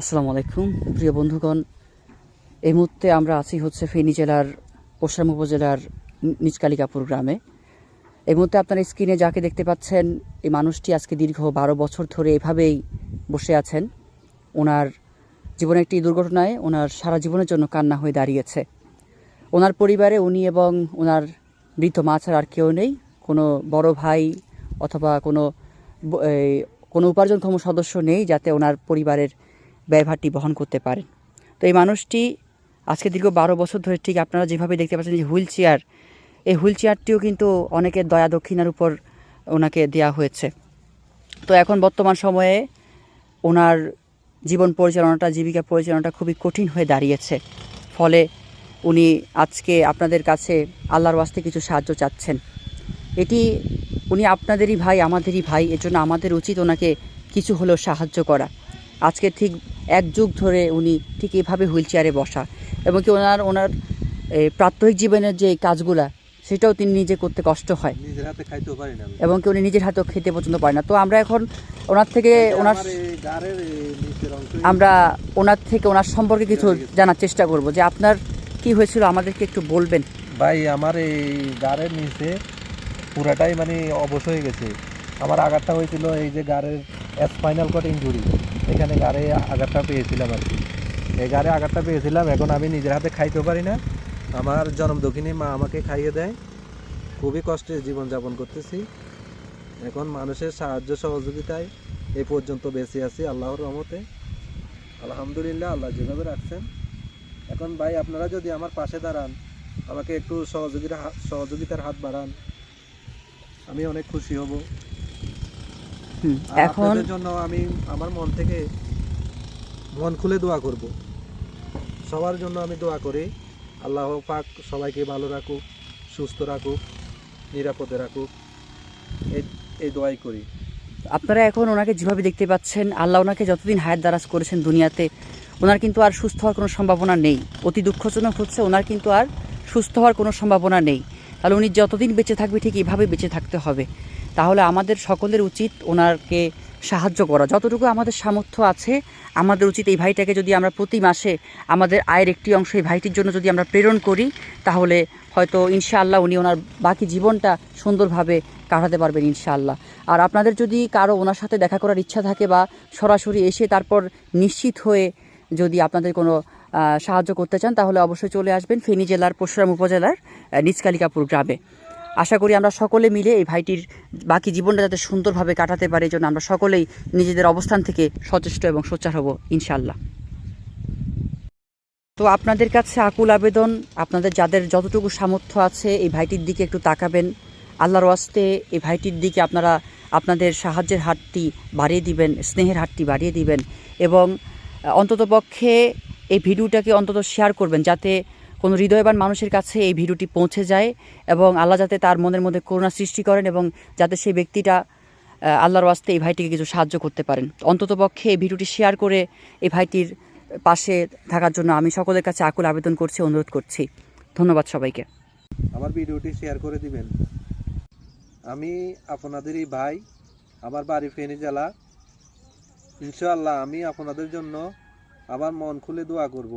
আসসালামু আলাইকুম। প্রিয় বন্ধুগণ, এই মুহূর্তে আমরা আছি হচ্ছে ফেনী জেলার পশ্চিম উপজেলার নি- নিচকালিকাপুর গ্রামে। এই মুহূর্তে আপনারা স্ক্রিনে যাকে দেখতে পাচ্ছেন, এই মানুষটি আজকে দীর্ঘ বারো বছর ধরে এভাবেই বসে আছেন। ওনার জীবনে একটি দুর্ঘটনায় ওনার সারা জীবনের জন্য কান্না হয়ে দাঁড়িয়েছে। ওনার পরিবারে উনি এবং ওনার বৃদ্ধ মা ছাড়া আর কেউ নেই। কোনো বড় ভাই অথবা কোনো কোনো উপার্জনক্ষম সদস্য নেই, যাতে ওনার পরিবারের ব্যয়ভারটি বহন করতে পারেন। তো এই মানুষটি আজকে দীর্ঘ বারো বছর ধরে ঠিক আপনারা যেভাবে দেখতে পাচ্ছেন যে হুইল চেয়ার, এই হুইল চেয়ারটিও কিন্তু অনেকের দয়া দক্ষিণার উপর ওনাকে দেওয়া হয়েছে। তো এখন বর্তমান সময়ে ওনার জীবন পরিচালনাটা, জীবিকা পরিচালনাটা খুবই কঠিন হয়ে দাঁড়িয়েছে। ফলে উনি আজকে আপনাদের কাছে আল্লাহর ওয়াস্তে কিছু সাহায্য চাচ্ছেন। এটি উনি আপনাদেরই ভাই, আমাদেরই ভাই এর জন্য আমাদের উচিত ওনাকে কিছু হলেও সাহায্য করা। আজকে ঠিক এক যুগ ধরে উনি ঠিক এভাবে হুইল চেয়ারে বসা এবং কি ওনার ওনার এই, প্রাত্যহিক জীবনের যে কাজগুলা সেটাও তিনি নিজে করতে কষ্ট হয়। নিজের হাতে খাইতেও পারি না এবং কি উনি নিজের হাতেও খেতে পছন্দ পারে না। তো আমরা এখন ওনার থেকে ওনার আমরা ওনার থেকে ওনার সম্পর্কে কিছু জানার চেষ্টা করব যে আপনার কি হয়েছিল আমাদেরকে একটু বলবেন। ভাই আমার এই গাড়ের নিচে পুরাটাই মানে অবশ হয়ে গেছে। আমার আঘাতটা হয়েছিল এই যে গাড়ের স্পাইনাল কট ইঞ্জুরি এখানে গাড়ে আঘাতটা পেয়েছিলাম আর কি। এই গাড়ে আঘাতটা পেয়েছিলাম, এখন আমি নিজের হাতে খাইতে পারি না। আমার জন্ম দক্ষিণী মা আমাকে খাইয়ে দেয়। খুবই কষ্টে জীবনযাপন করতেছি। এখন মানুষের সাহায্য সহযোগিতায় এই পর্যন্ত বেঁচে আছি আল্লাহর রহমতে। আলহামদুলিল্লাহ আল্লাহ যেভাবে রাখছেন। এখন ভাই, আপনারা যদি আমার পাশে দাঁড়ান, আমাকে একটু সহযোগিতা সহযোগিতার হাত বাড়ান, আমি অনেক খুশি হব। এখন জন্য আমি আমার মন থেকে মন খুলে দোয়া করব। সবার জন্য আমি দোয়া করি। আল্লাহ পাক সবাইকে ভালো রাখুক সুস্থ রাখুক নিরাপদে রাখুক। এই এই দোয়াই করি। আপনারা এখন ওনাকে যেভাবে দেখতে পাচ্ছেন আল্লাহ ওনাকে যতদিন হায়াত দারাজ করেছেন দুনিয়াতে ওনার কিন্তু আর সুস্থ হওয়ার কোনো সম্ভাবনা নেই। অতি দুঃখজনক হচ্ছে ওনার কিন্তু আর সুস্থ হওয়ার কোনো সম্ভাবনা নেই। তাহলে উনি যতদিন বেঁচে থাকবে ঠিক এইভাবে বেঁচে থাকতে হবে। তাহলে আমাদের সকলের উচিত ওনাকে সাহায্য করা। যতটুকু আমাদের সামর্থ্য আছে, আমাদের উচিত এই ভাইটাকে যদি আমরা প্রতি মাসে আমাদের আয়ের একটি অংশ এই ভাইটির জন্য যদি আমরা প্রেরণ করি, তাহলে হয়তো ইনশাআল্লাহ উনি ওনার বাকি জীবনটা সুন্দরভাবে কাটাতে পারবেন ইনশাআল্লাহ। আর আপনাদের যদি কারও ওনার সাথে দেখা করার ইচ্ছা থাকে বা সরাসরি এসে তারপর নিশ্চিত হয়ে যদি আপনাদের কোনো সাহায্য করতে চান, তাহলে অবশ্যই চলে আসবেন ফেনী জেলার পরশুরাম উপজেলার নিচকালিকাপুর গ্রামে। আশা করি আমরা সকলে মিলে এই ভাইটির বাকি জীবনটা যাতে সুন্দরভাবে কাটাতে পারে এই জন্য আমরা সকলেই নিজেদের অবস্থান থেকে সচেষ্ট এবং সোচ্চার হব ইনশাল্লাহ তো আপনাদের কাছে আকুল আবেদন, আপনাদের যাদের যতটুকু সামর্থ্য আছে এই ভাইটির দিকে একটু তাকাবেন। আল্লাহর ওয়াস্তে এই ভাইটির দিকে আপনারা আপনাদের সাহায্যের হাতটি বাড়িয়ে দিবেন, স্নেহের হাতটি বাড়িয়ে দিবেন এবং অন্ততপক্ষে এই ভিডিওটাকে অন্তত শেয়ার করবেন যাতে কোনো হৃদয়বান মানুষের কাছে এই ভিডিওটি পৌঁছে যায় এবং আল্লাহ যাতে তার মনের মধ্যে করুণা সৃষ্টি করেন এবং যাতে সেই ব্যক্তিটা আল্লাহর ওয়াস্তে এই ভাইটিকে কিছু সাহায্য করতে পারেন। অন্ততপক্ষে এই ভিডিওটি শেয়ার করে এই ভাইটির পাশে থাকার জন্য আমি সকলের কাছে আকুল আবেদন করছি, অনুরোধ করছি। ধন্যবাদ সবাইকে। আমার ভিডিওটি শেয়ার করে দিবেন। আমি আপনাদেরই ভাই, আমার বাড়ি ফেনী জেলা। ইনশাআল্লাহ আমি আপনাদের জন্য আমার মন খুলে দোয়া করব।